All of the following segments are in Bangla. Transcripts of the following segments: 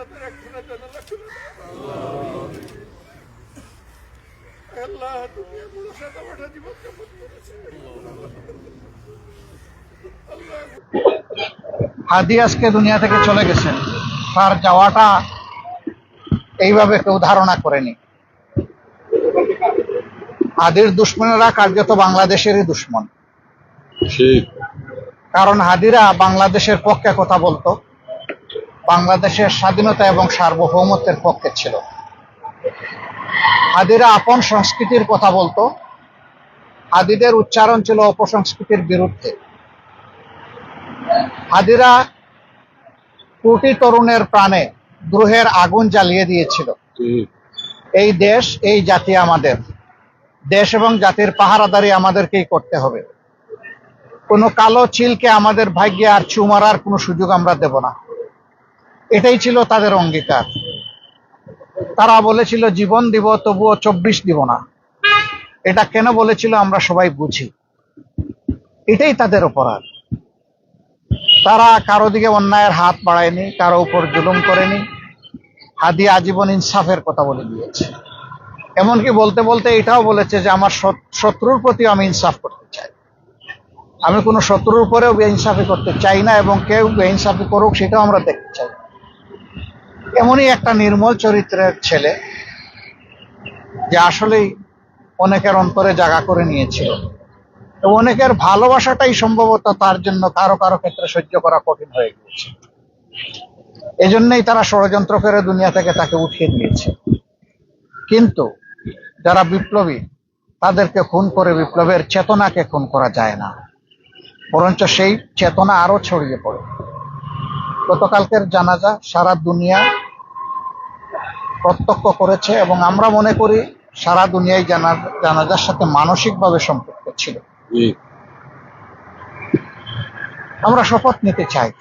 জান্নাতের একখানা জানালা খুলে আল্লাহ তুমি এমন সাদা মাঠা জীবন যাপন করেছে হাদি আজকে দুনিয়া থেকে চলে গেছেন তার যাওয়াটা এইভাবে কেউ ধারণা করেনি। হাদির দুশ্মনেরা কার্যত বাংলাদেশেরই দুশ্মন। কারণ হাদিরা বাংলাদেশের পক্ষে কথা বলতো। বাংলাদেশের স্বাধীনতা এবং সার্বভৌমত্বের পক্ষে ছিল। হাদিরা আপন সংস্কৃতির কথা বলতো। হাদিদের উচ্চারণ ছিল অপসংস্কৃতির বিরুদ্ধে। হাদিরা কোটি তরুণের প্রাণে দ্রোহের আগুন জ্বালিয়ে দিয়েছিল। এই দেশ, এই জাতি আমাদের। দেশ এবং জাতির পাহারাদারি আমাদেরকেই করতে হবে। কোনো কালো চিলকে আমাদের ভাগ্যে আর চুমারার কোনো সুযোগ আমরা দেব না। এটাই ছিল তাদের অঙ্গীকার। তারা বলেছিল, জীবন দিব, তবুও চব্বিশ দিব না। এটা কেন বলেছিল, আমরা সবাই বুঝি। এটাই তাদের অপরাধ। তারা কারও দিকে অন্যায়ের হাত বাড়ায়নি, কারও উপর জুলুম করেনি। হাদি আজীবন ইনসাফের কথা বলে দিয়েছে। এমনকি বলতে বলতে এটাও বলেছে যে, আমার শত- শত্রুর প্রতি আমি ইনসাফ করতে চাই। আমি কোনো শত্রুর উপরেও বেইনসাফি করতে চাই না এবং কেউ বেইনসাফি করুক, সেটাও আমরা দেখতে চাই। এমনই একটা নির্মল চরিত্রের ছেলে যে আসলেই অনেকের অন্তরে জায়গা করে নিয়েছিল। অনেকের ভালোবাসাটাই সম্ভবত তার জন্য কারও কারও ক্ষেত্রে সহ্য করা কঠিন হয়ে গিয়েছে। এজন্যই তারা ষড়যন্ত্র করে দুনিয়া থেকে তাকে উঠিয়ে দিয়েছে। কিন্তু যারা বিপ্লবী, তাদেরকে খুন করে বিপ্লবের চেতনাকে খুন করা যায় না। বরঞ্চ সেই চেতনা আরও ছড়িয়ে পড়ে। গতকালকের জানাজা সারা দুনিয়া প্রত্যক্ষ করেছে এবং আমরা মনে করি সারা দুনিয়ায় জানা জানাজার সাথে মানসিকভাবে সম্পর্ক ছিল। আমরা শপথ নিতে চাই।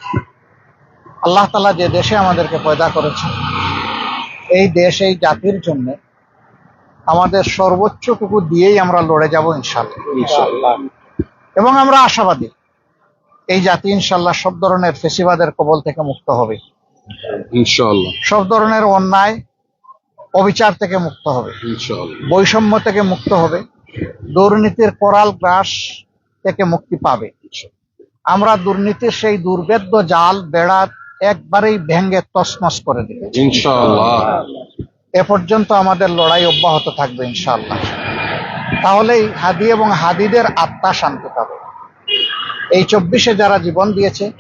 আল্লাহ তালা যে দেশে আমাদেরকে পয়দা করেছেন এই দেশ এই জাতির জন্য আমাদের সর্বোচ্চটুকু দিয়েই আমরা লড়ে যাব ইনশাল্লাহ এবং আমরা আশাবাদী এই জাতি ইনশাল্লাহ সব ধরনের ফেসিবাদের কবল থেকে মুক্ত হবে। ইনশাআল্লাহ। সব ধরনের অন্যায় অবিচার থেকে মুক্ত হবে। বৈষম্য থেকে মুক্ত হবে। দুর্নীতির করাল গ্রাস থেকে মুক্তি পাবে। আমরা দুর্নীতির সেই দুর্বেদ্য জাল বেড়া একবারেই ভেঙ্গে তছনছ করে দিবে। এ পর্যন্ত আমাদের লড়াই অব্যাহত থাকবে ইনশাআল্লাহ। তাহলেই হাদি এবং হাদিদের আত্মা শান্তি পাবে। এই চব্বিশে যারা জীবন দিয়েছে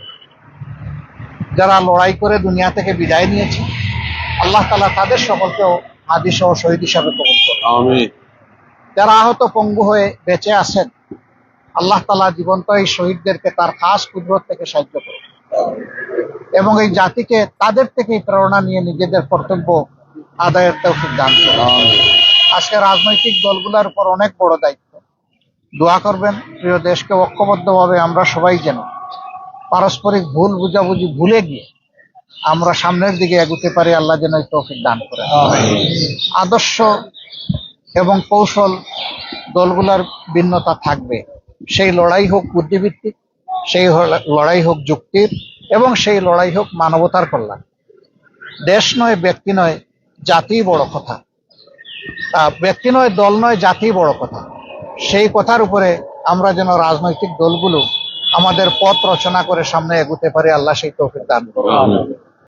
যারা লড়াই করে দুনিয়া থেকে বিদায় নিয়েছে আল্লাহ তালা তাদের সকলকেও হাদি সহ শহীদ হিসাবে কবল আমি যারা আহত পঙ্গু হয়ে বেঁচে আছেন আল্লাহ তালা জীবন্ত এই শহীদদেরকে তার খাস কুদরত থেকে সাহায্য করুন। এবং এই জাতিকে তাদের থেকেই প্রেরণা নিয়ে নিজেদের কর্তব্য আদায়ের তৌফিক দান করুন। আজকে রাজনৈতিক দলগুলোর উপর অনেক বড় দায়িত্ব। দোয়া করবেন প্রিয় দেশকে ঐক্যবদ্ধভাবে আমরা সবাই যেন পারস্পরিক ভুল বুঝাবুঝি ভুলে গিয়ে আমরা সামনের দিকে এগুতে পারি, আল্লাহ যেন তৌফিক দান করেন আদর্শ এবং কৌশল দলগুলার ভিন্নতা থাকবে। সেই লড়াই হোক বুদ্ধিভিত্তিক সেই লড়াই হোক যুক্তির, এবং সেই লড়াই হোক মানবতার কল্যাণ। দেশ নয়, ব্যক্তি নয়, জাতি বড় কথা। ব্যক্তি নয়, দল নয়, জাতি বড় কথা। সেই কথার উপরে আমরা যেন রাজনৈতিক দলগুলো আমাদের পথ রচনা করে সামনে এগুতে পারে। আল্লাহ সেই তৌফিক দান করুন।